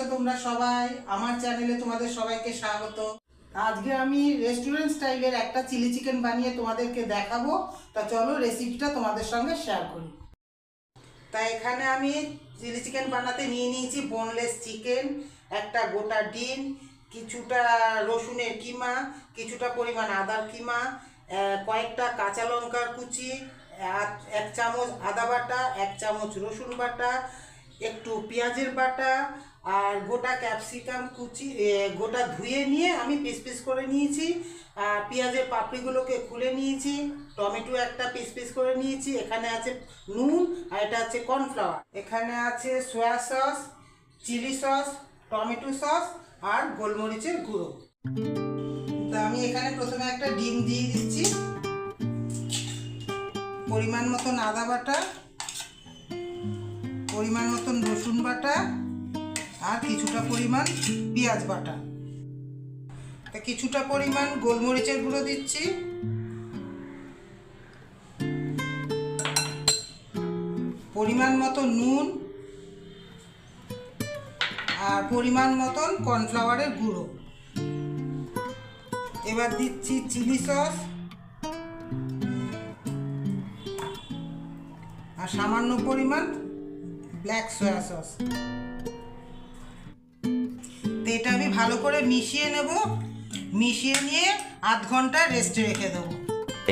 আছো তোমরা সবাই, আমার চ্যানেলে তোমাদের সবাইকে স্বাগত। আজকে আমি রেস্টুরেন্ট স্টাইলের একটা চিলি চিকেন বানিয়ে তোমাদেরকে দেখাবো। তা চলো রেসিপিটা তোমাদের সঙ্গে শেয়ার করি। তা এখানে আমি চিলি চিকেন বানাতে নিয়ে নিয়েছি বোনলেস চিকেন একটা গোটা ডিম, কিছুটা রসুনের কিমা, কিছুটা পরিমাণ আদার কিমা কয়েকটা কাঁচা লঙ্কার কুচি এক- চামচ আদা বাটা, এক চামচ রসুন বাটা, একটু পেঁয়াজের বাটা আর গোটা ক্যাপসিকাম কুচি গোটা ধুয়ে নিয়ে আমি পিস পিস করে নিয়েছি। আর পেঁয়াজের পাপড়িগুলোকে খুলে নিয়েছি, টমেটো একটা পিস পিস করে নিয়েছি, এখানে আছে নুন আর এটা আছে কর্নফ্লাওয়ার। এখানে আছে soya sauce, chilli sauce, tomato sauce আর গোলমরিচের গুঁড়ো। তা আমি এখানে প্রথমে একটা ডিম দিয়ে দিচ্ছি। পরিমাণ মতন আদা বাটা, পরিমাণ মতন রসুন বাটা আর কিছুটা পরিমাণ পেঁয়াজ বাটা। তা কিছুটা পরিমাণ গোলমরিচের গুঁড়ো দিচ্ছি। পরিমাণ মতো নুন আর পরিমাণ মতন কর্নফ্লাওয়ারের গুঁড়ো। এবার দিচ্ছি চিলি সস। আর সামান্য পরিমাণ ব্ল্যাক সয়া সস। ভালো করে মিশিয়ে নেব। মিশিয়ে নিয়ে আধ ঘণ্টা রেস্টে রেখে দেবো।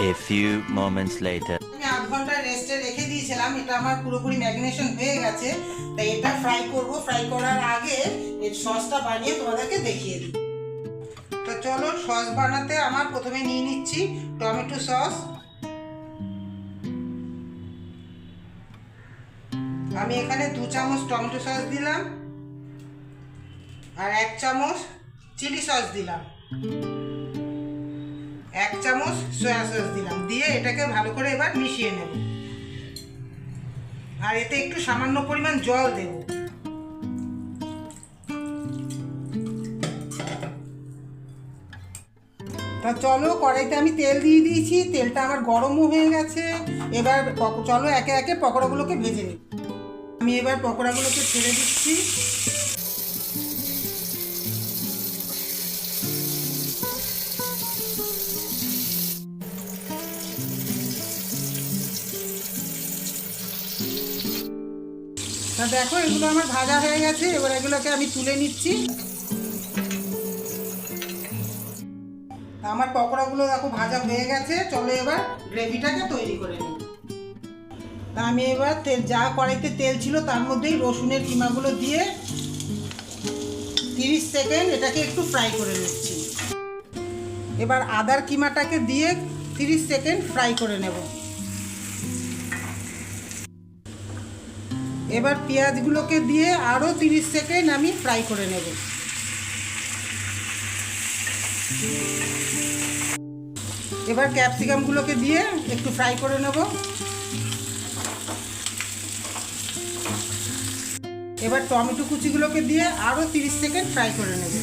A few moments later. আমি আধ ঘণ্টা রেস্টে রেখে দিয়েছিলাম। এটা আমার পুরোপুরি ম্যাগনেশন হয়ে গেছে। তাই এটা ফ্রাই করব। ফ্রাই করার আগে এর সসটা বানিয়ে তোমাদেরকে দেখিয়ে দিই। তো চলো সস বানাতে আমার প্রথমে নিয়ে নিচ্ছি টমেটো সস আমি এখানে দু চামচ টমেটো সস দিলাম। আর এক চামচ চিলি সস দিলাম। এক চামচ সয়া সস দিলাম। দিয়ে এটাকে ভালো করে এবার মিশিয়ে নেব। আর এতে একটু সামান্য পরিমাণ জল দেব। তা চলো কড়াইতে আমি তেল দিয়ে দিয়েছি। তেলটা আমার গরমও হয়ে গেছে। এবার চলো একে একে পকোড়াগুলোকে ভেজে নিই। আমি এবার পকোড়াগুলোকে ছেড়ে দিচ্ছি। তা দেখো, এগুলো আমার ভাজা হয়ে গেছে, এবার এগুলোকে আমি তুলে নিচ্ছি। আমার পকোড়াগুলো দেখো ভাজা হয়ে গেছে, চলো এবার গ্রেভিটাকে তৈরি করে নিই। তা আমি এবার তেল, যা কড়াইতে তেল ছিল তার মধ্যেই রসুনের কিমাগুলো দিয়ে তিরিশ সেকেন্ড এটাকে একটু ফ্রাই করে নিচ্ছি। এবার আদার কিমাটাকে দিয়ে তিরিশ সেকেন্ড ফ্রাই করে নেব। এবার পেঁয়াজগুলোকে দিয়ে আরও তিরিশ সেকেন্ড আমি ফ্রাই করে নেব। এবার ক্যাপসিকামগুলোকে দিয়ে একটু ফ্রাই করে নেব। এবার টমেটো কুচিগুলোকে দিয়ে আরও তিরিশ সেকেন্ড ফ্রাই করে নেব।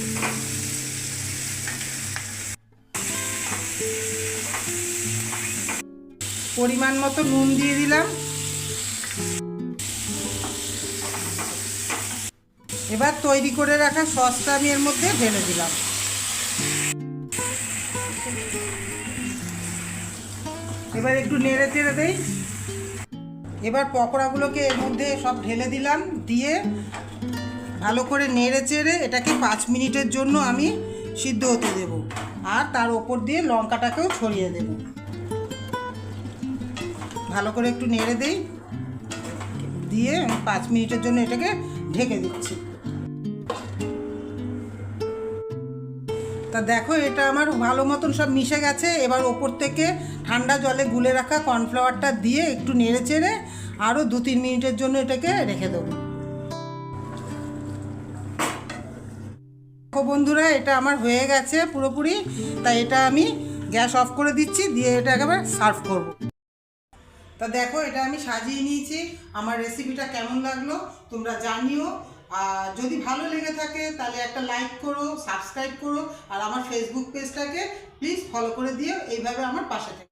পরিমাণ মতো নুন দিয়ে দিলাম। এবার তৈরি করে রাখা সসটা আমি এর মধ্যে ঢেলে দিলাম। এবার একটু নেড়ে চেড়ে দেই। এবার পকোড়াগুলোকে এর মধ্যে সব ঢেলে দিলাম, দিয়ে ভালো করে নেড়ে চেড়ে এটাকে পাঁচ মিনিটের জন্য আমি সিদ্ধ হতে দেব। আর তার ওপর দিয়ে লঙ্কাটাকেও ছড়িয়ে দেব। ভালো করে একটু নেড়ে দেই। দিয়ে পাঁচ মিনিটের জন্য এটাকে ঢেকে দিচ্ছি। তা দেখো, এটা আমার ভালো মতন সব মিশে গেছে। এবার ওপর থেকে ঠান্ডা জলে গুলে রাখা কর্নফ্লাওয়ারটা দিয়ে একটু নেড়ে চেড়ে আরও দু তিন মিনিটের জন্য এটাকে রেখে দেবো। বন্ধুরা, এটা আমার হয়ে গেছে পুরোপুরি। তাই এটা আমি গ্যাস অফ করে দিচ্ছি, দিয়ে এটা একেবারে সার্ভ করব। তা দেখো, এটা আমি সাজিয়ে নিয়েছি। আমার রেসিপিটা কেমন লাগল তোমরা জানিও। আর যদি ভালো লেগে থাকে, তাহলে একটা লাইক করো সাবস্ক্রাইব করো, আর আমার ফেসবুক পেজটাকে প্লিজ ফলো করে দিও, এইভাবে আমার পাশে থেকে